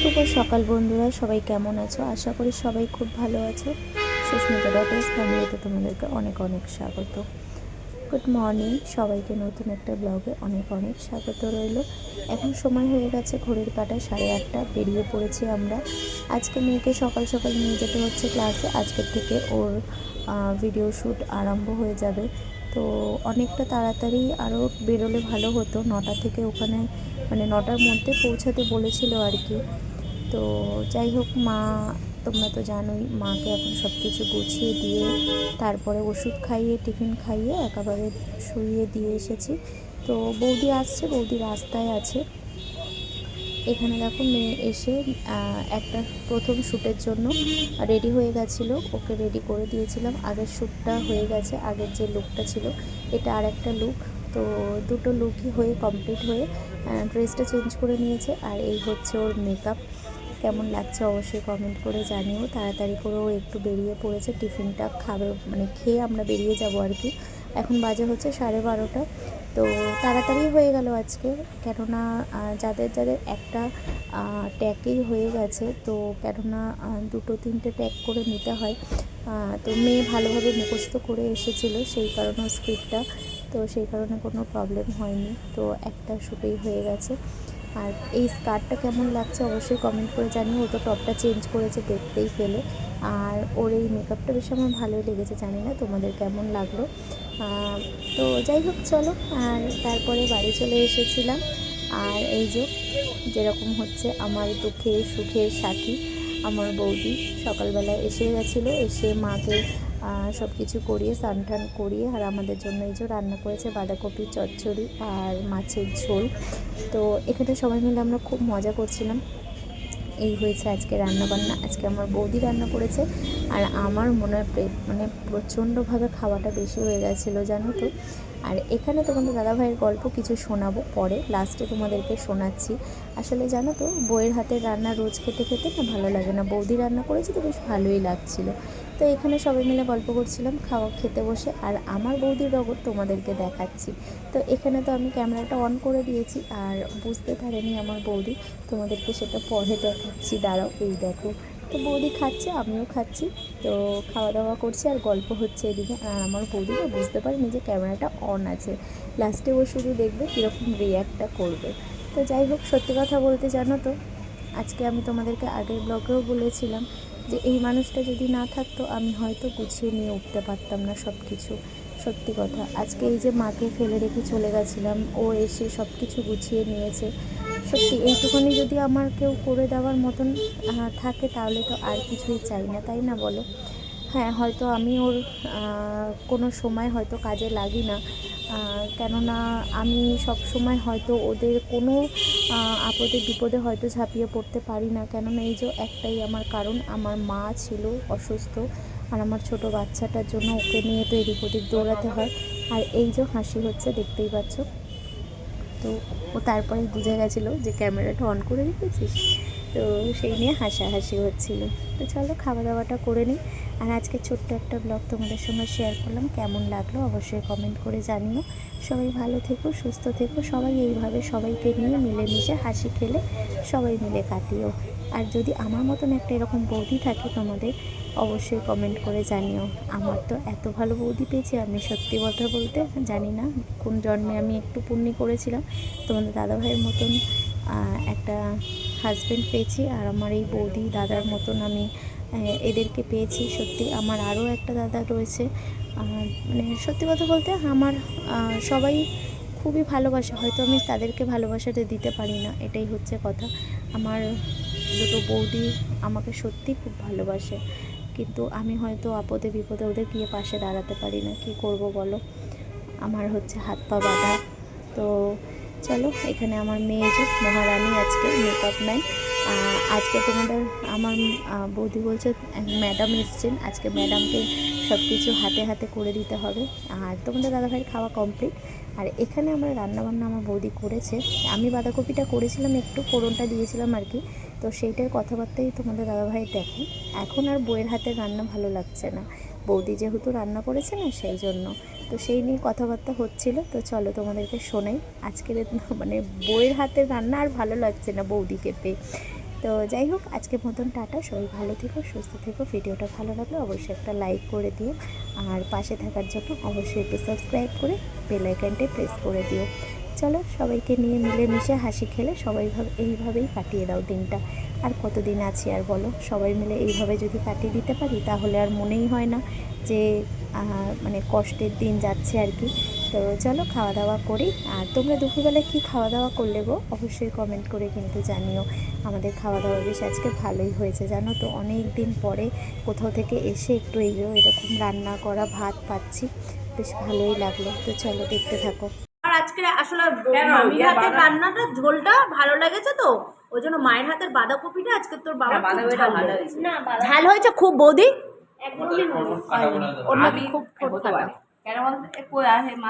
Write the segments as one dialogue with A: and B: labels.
A: শুভ সকাল বন্ধুরা, সবাই কেমন আছো? আশা করি সবাই খুব ভালো আছো। সুস্মিতা ডটার্স ফ্যামিলিতে তোমাদেরকে অনেক অনেক স্বাগত। গুড মর্নিং সবাইকে নতুন একটা ব্লগে অনেক অনেক স্বাগত রইল। এখন সময় হয়ে গেছে ঘড়ির কাটা সাড়ে আটটা, বেরিয়ে পড়েছি আমরা। আজকে মেয়েকে সকাল সকাল নিয়ে যেতে হচ্ছে ক্লাসে। আজকের থেকে ওর ভিডিও শ্যুট আরম্ভ হয়ে যাবে। তো অনেকটা তাড়াতাড়ি আরও বেরোলে ভালো হতো। নটা থেকে ওখানে মানে নটার মধ্যে পৌঁছাতে বলেছিল আর কি। তো যাই হোক মা, তোমরা তো জানোই মাকে এখন সব কিছু গুছিয়ে দিয়ে তারপরে ওষুধ খাইয়ে, টিফিন খাইয়ে একেবারে শুইয়ে দিয়ে এসেছি। তো বৌদি আসছে, বৌদি রাস্তায় আছে। এখানে দেখো মেয়ে এসে একটা প্রথম শ্যুটের জন্য রেডি হয়ে গেছিল। ওকে রেডি করে দিয়েছিলাম। আগের শ্যুটটা হয়ে গেছে, আগের যে লুকটা ছিল, এটা আর একটা লুক। তো দুটো লুকই হয়ে, কমপ্লিট হয়ে ড্রেসটা চেঞ্জ করে নিয়েছে। আর এই হচ্ছে ওর মেকআপ কেমন লাগছে অবশ্যই কমেন্ট করে জানিও। তাড়াতাড়ি করেও একটু বেরিয়ে পড়েছে, টিফিনটা খাবে মানে খেয়ে আমরা বেরিয়ে যাব আর কি। এখন বাজে হচ্ছে সাড়ে বারোটা। তো তাড়াতাড়ি হয়ে গেল আজকে, কেননা যাদের যাদের একটা ট্যাকেই হয়ে গেছে, তো কেননা দুটো তিনটে ট্যাগ করে নিতে হয়। তো মেয়ে ভালোভাবে মুখস্থ করে এসেছিল, সেই কারণে স্ক্রিপ্টটা তো সেই কারণে কোনো প্রবলেম হয়নি। তো একটা শুটেই হয়ে গেছে। আর এই স্কার্টটা কেমন লাগছে অবশ্যই কমেন্ট করে জানিও। ও তো টপটা চেঞ্জ করেছে দেখতেই পেলে। আর ওর এই মেকআপটা বেশ আমার ভালোই লেগেছে, জানি না তোমাদের কেমন লাগল। তো যাই হোক, চলো। আর তারপরে বাড়ি চলে এসেছিলাম। আর এই যে, যেরকম হচ্ছে আমার দুঃখের সুখের সাথী, আমার বৌদি সকালবেলা এসে গেছিল। এসে মাকে সব কিছু করিয়ে টান করিয়ে, আর আমাদের জন্য এই যে রান্না করেছে বাঁধাকপি চচ্চড়ি আর মাছের ঝোল। তো এখানে সবাই মিলে আমরা খুব মজা করছিলাম। এই হয়েছে আজকে রান্না বান্না আজকে আমার বৌদি রান্না করেছে আর আমার মনে হয় মানে প্রচণ্ডভাবে খাওয়াটা বেশি হয়ে গেছিল, জানো তো। আর এখানে তোমাদের দাদাভাইয়ের গল্প কিছু শোনাবো পরে। লাস্টে তোমাদেরকে শোনাচ্ছি। আসলে জানো তো বইয়ের হাতের রান্না রোজ খেতে খেতে না ভালো লাগে না। বৌদি রান্না করেছে তো বেশ ভালোই লাগছিল। তো এখানে সবাই মিলে গল্প করছিলাম, খাওয়া খেতে বসে, আর আমার বৌদির রগর তোমাদেরকে দেখাচ্ছি। তো এখানে তো আমি ক্যামেরাটা অন করে দিয়েছি, আর বুঝতে পারেনি আমার বৌদি, তোমাদেরকে সেটা পরে দেখাচ্ছি। দাঁড়াও, এই দেখো। তো বৌদি খাচ্ছে, আমিও খাচ্ছি, তো খাওয়া দাওয়া করছি, আর গল্প হচ্ছে এদিকে। আর আমার বৌদিকে বুঝতে পারেনি যে ক্যামেরাটা অন আছে। লাস্টে ও শুধু দেখবে কীরকম রিয়াক্টটা করবে। তো যাই হোক, সত্যি কথা বলতে জানো তো, আজকে আমি তোমাদেরকে আগের ব্লগেও বলেছিলাম যে এই মানুষটা যদি না থাকতো, আমি হয়তো গুছিয়ে নিয়ে উঠতে পারতাম না সব কিছু সত্যি কথা। আজকে এই যে মাকে ফেলে রেখে চলে গেছিলাম, ও এসে সব কিছু গুছিয়ে নিয়েছে। সত্যি এইটুখানি যদি আমার কেউ করে দেওয়ার মতন থাকে, তাহলে তো আর কিছুই চাই না, তাই না বলো? হ্যাঁ হয়তো আমি ওর কোনো সময় হয়তো কাজে লাগি না। কেননা আমি সব সময় হয়তো ওদের কোনো আপদে বিপদে হয়তো ঝাঁপিয়ে পড়তে পারি না। কেননা এই যে একটাই আমার কারণ, আমার মা ছিল অসুস্থ আর আমার ছোট বাচ্চাটার জন্য ওকে নিয়ে তো এদিক ওদিক দৌড়াতে হয়। আর এই যে হাসি হচ্ছে, দেখতেই পাচ্ছ। তো ও তারপরে বুঝে গেছিল যে ক্যামেরাটা অন করে রেখেছিস। তো সেই নিয়ে হাসাহাসি হচ্ছিল। তো চলো খাওয়া দাওয়াটা করে নিই। আর আজকে ছোট্ট একটা ব্লগ তোমাদের সঙ্গে শেয়ার করলাম। কেমন লাগল অবশ্যই কমেন্ট করে জানিও। সবাই ভালো থেকো, সুস্থ থেকো। সবাই এইভাবে সবাইকে নিয়ে মিলেমিশে হাসি খেলে সবাই মিলে কাটিও। আর যদি আমার মতন একটা এরকম বৌদি থাকে তোমাদের অবশ্যই কমেন্ট করে জানিও। আমার তো এত ভালো বৌদি পেয়েছি আমি সত্যি কথা বলতে জানি না কোন জন্মে আমি একটু পুণ্যি করেছিলাম। তোমাদের দাদাভাইয়ের মতন একটা হাজব্যান্ড পেয়েছি, আর আমার এই বৌদি দাদার মতন আমি এদেরকে পেয়েছি। সত্যি আমার আরও একটা দাদা রয়েছে। মানে সত্যি কথা বলতে আমার সবাই খুবই ভালোবাসে, হয়তো আমি তাদেরকে ভালোবাসাটা দিতে পারি না, এটাই হচ্ছে কথা। আমার দুটো বৌদি আমাকে সত্যি খুব ভালোবাসে। কিন্তু আমি হয়তো আপদে বিপদে ওদের গিয়ে পাশে দাঁড়াতে পারি না। কী করব বলো? আমার হচ্ছে হাত পা বাঁধা। তো চলো, এখানে আমার মেয়ে যে মহারানী আজকে মেকআপ ম্যান আজকে তোমাদের আমার বৌদি বলছে ম্যাডাম এসছেন। আজকে ম্যাডামকে সব কিছু হাতে হাতে করে দিতে হবে। আর তোমাদের দাদাভাইয়ের খাওয়া কমপ্লিট আর এখানে আমরা রান্নাবান্না আমার বৌদি করেছে। আমি বাঁধাকপিটা করেছিলাম একটু, ফোড়নটা দিয়েছিলাম আর কি। তো সেইটার কথাবার্তাই তোমাদের দাদাভাই দেখো। এখন আর বইয়ের হাতের রান্না ভালো লাগছে না। বৌদি যেহেতু রান্না করেছে না, সেই জন্য। তো সেই নিয়ে কথাবার্তা হচ্ছিল। তো চলো তোমাদেরকে শোনাই। আজকের মানে বইয়ের হাতের রান্না আর ভালো লাগছে না বৌদিকে পেয়ে তো যাই হোক, আজকের মতন টাটা। সবাই ভালো থেকো, সুস্থ থেকো। ভিডিওটা ভালো লাগলে অবশ্যই একটা লাইক করে দিও। আর পাশে থাকার জন্য অবশ্যই একটু সাবস্ক্রাইব করে বেল আইকনটি প্রেস করে দিও। চলো সবাইকে নিয়ে মিলেমিশে হাসি খেলে সবাই ভাবে, এইভাবেই কাটিয়ে দাও দিনটা। আর কতদিন আছি আর বলো? সবাই মিলে এইভাবে যদি কাটিয়ে দিতে পারি, তাহলে আর মনেই হয় না যে মানে কষ্টের দিন যাচ্ছে আর কি। তো চলো খাওয়া দাওয়া করি। আর তোমরা দুপুরবেলা কি খাওয়া দাওয়া করলে গো? অবশ্যই কমেন্ট করে কিন্তু জানিও। আমাদের খাওয়া দাওয়া বেশ আজকে ভালোই হয়েছে, জানো তো? অনেক দিন পরে কোথাও থেকে এসে একটু এই এরকম রান্না করা ভাত পাচ্ছি, বেশ ভালোই লাগল। তো চলো দেখতে থাকো।
B: আর আজকে আসলে মামির হাতের রান্নাটা ঝোলটা ভালো লেগেছে তো? ওই জন্য মায়ের হাতের বাঁধাকপিটা আজকে তোর বাবা ঝাল
C: ভালো
B: হয়েছে।
C: হয়েছে।
B: ঝাল হয়েছে খুব বৌদি? খুব।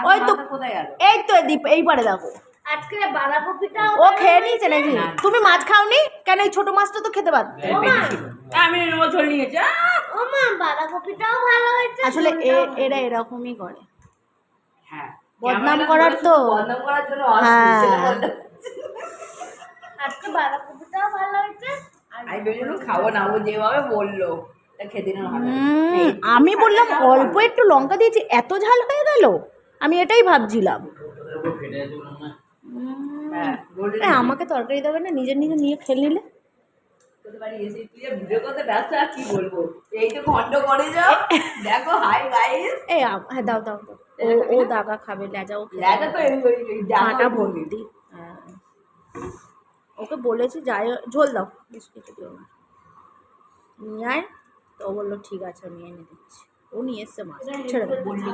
B: ওই তো-
C: মাথা কোথায় গেল?
B: এই তো দীপ এইবারে দেখো।
D: আজকে বাঁধাকপিটা
B: ও খেয়ে নিয়েছে নাকি?
C: না।
B: তুমি মাছ খাওনি? কেন এই ছোট মাছটা তো খেতে পারতে?
C: আমি ঝোল নিয়েছি।
D: ও মা বাঁধাকপিটাও ভালো হয়েছে
B: আসলে এ- এরা এরকমই করে।
C: হ্যাঁ।
B: বদনাম করার তো।
C: বদনাম করার জন্য
B: হ্যাঁ।
D: আজকে বাঁধাকপিটাও ভালো হয়েছে।
C: আমি ভেবেছিলাম খাব না ও যেভাবে বলল
B: আমি বললাম অল্প একটু লঙ্কা দিয়েছি এত ঝাল হয়ে গেল? আমি এটাই ভাবছিলাম।
C: হ্যাঁ
B: আমাকে তরকারি দেবে না নিজের নিজে নিয়ে খেলে নিলে?
C: তোদের বাড়ি এসে তুই যে ভিডিও করতে ব্যস্ত আর কি বলব? এই তো ঘন্ট করে যাও। দেখো হাই গাইস
B: হ্যাঁ দাও দাও দাও। ও ও দাগা খাবে
C: লেজা তো
B: কাঁটা
C: ভর্তি
B: ভর্তি। হ্যাঁ। ওকে বলেছি যাই ঝোল দাও বেশ কিছু দিও না। নিয়ে আয় তো ও বলল ঠিক আছে আমি এনে দিচ্ছি। ও নিয়ে এসছে মাছ। ছেড়ে দাও।
C: বললি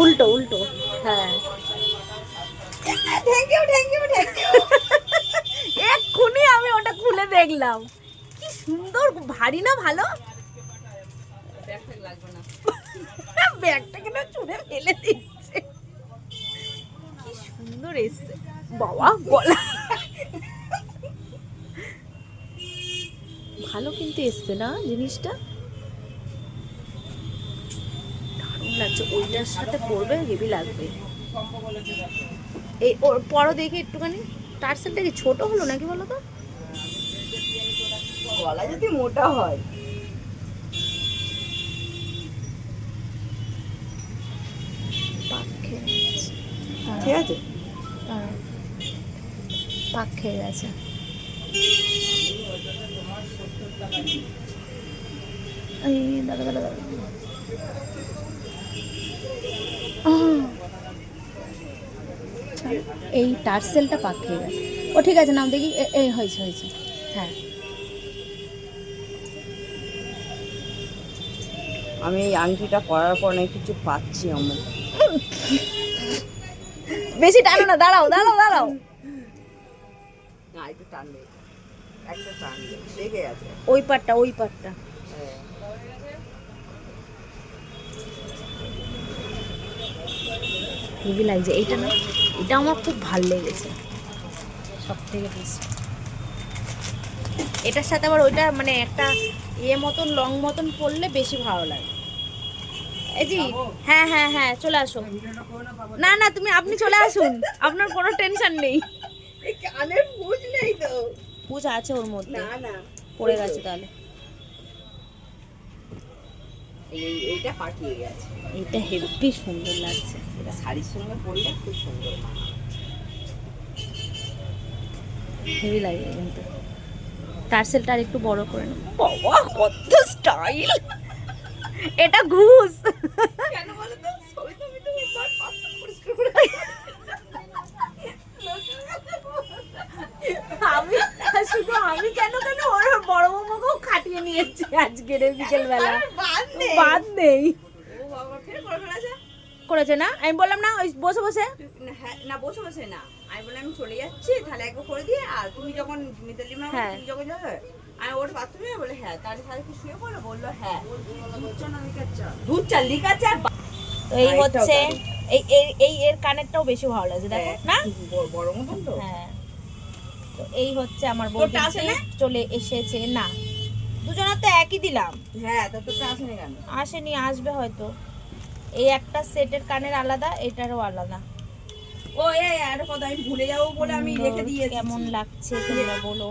B: উল্টো উল্টো। হ্যাঁ। Thank you thank you thank you এক্ষুনি আমি ওটা খুলে দেখলাম। কি সুন্দর, ভারী না ভালো? ব্যাগটা কেন চুড়ে ফেলে দিচ্ছে? কি সুন্দর এসছে। বাবা, গলা। ভালো কিন্তু এসছে না জিনিসটা? দারুণ লাগছে। ওইটার সাথে পরবে, হেভি লাগবে। এই ওর পরও দেখি একটুখানি তার টার্সেলটা কি ছোট হলো নাকি বলো তো
C: গলা যদি মোটা হয়
A: পাক খেয়ে নিয়েছে।
C: ঠিক আছে
A: পাক খেয়ে গেছে এই দাঁড়া দাঁড়া দাঁড়া আহ! ছাড়। এই টার্সেলটা পাক খেয়ে গেছে। ও ঠিক আছে নাম দেখি এ- এই হয়েছে হয়েছে। হ্যাঁ।
C: আমি এই আংটিটা পরার পর না কিছু পাচ্ছি আমার
B: বেশি টানো না দাঁড়াও দাঁড়াও দাঁড়াও।
C: না একটু টানলে একটা টানলে লেগে আছে
B: ওই পাটটা ওই পাটটা। হেভি লাগছে। এইটা না এটা আমার খুব ভালো লেগেছে। সব থেকে বেশি এটার সাথে আবার ওইটা মানে একটা ইয়ে মতন লং মতন পরলে বেশি ভালো লাগে। এই জি হ্যাঁ হ্যাঁ হ্যাঁ চলে আসুন। না না তুমি আপনি চলে আসুন। আপনার কোনো টেনশন নেই।
C: কানের বুঝ নেই তো।
B: পূজা আছে ওর মধ্যে।
C: না না।
B: পড়ে গেছে তাহলে।
C: এই এইটা পাঠিয়ে গেছে।
B: এটা হেভি সুন্দর লাগছে।
C: এটা শাড়ির সঙ্গে পরলে খুব সুন্দর
B: হেভি লাগে কিন্তু। টার্সেলটা আর একটু বড় করে নেব বাবা কত স্টাইল এটা ঘুষ।
C: কেন বলো তো? আমি
B: শুধু আমি কেন কেন? ওর বড় মামাকেও খাটিয়ে নিয়েছি আজকে রে বিকেল বেলা
C: বাদ নেই।
B: করেছে না? আমি বললাম না ওই বসে বসে।
C: না, হ্যাঁ না বসে বসে না। আমি বললাম আমি চলে যাচ্ছি তাহলে একবার করে দিয়ে আর তুমি যখন মিতালি মা
B: হ্যাঁ।
C: তুমি যখন যাবে? আমি ওর বাথরুমে বলে হ্যাঁ তাহলে তাহলে কি শুয়ে পড়ল বলল হ্যাঁ। দুধ চা চা
B: এই হচ্ছে এই এর কানেরটাও বেশি ভালো লাগছে দেখো
C: হ্যাঁ,
B: না?
C: বড়- বড় মতন তো।
B: হ্যাঁ। তো এই হচ্ছে আমার gift চলে এসেছে না। দুজনের তো একই দিলাম।
C: হ্যাঁ তা তো আসেনি কেন?
B: আসেনি আসবে হয়তো। এই একটা সেটের কানের আলাদা এটারও আলাদা।
C: ও এই আর কথা আমি ভুলে যাব বলে আমি রেখে
B: দিয়ে
C: দিয়েছি।
B: কেমন লাগছে তোমরা বলো।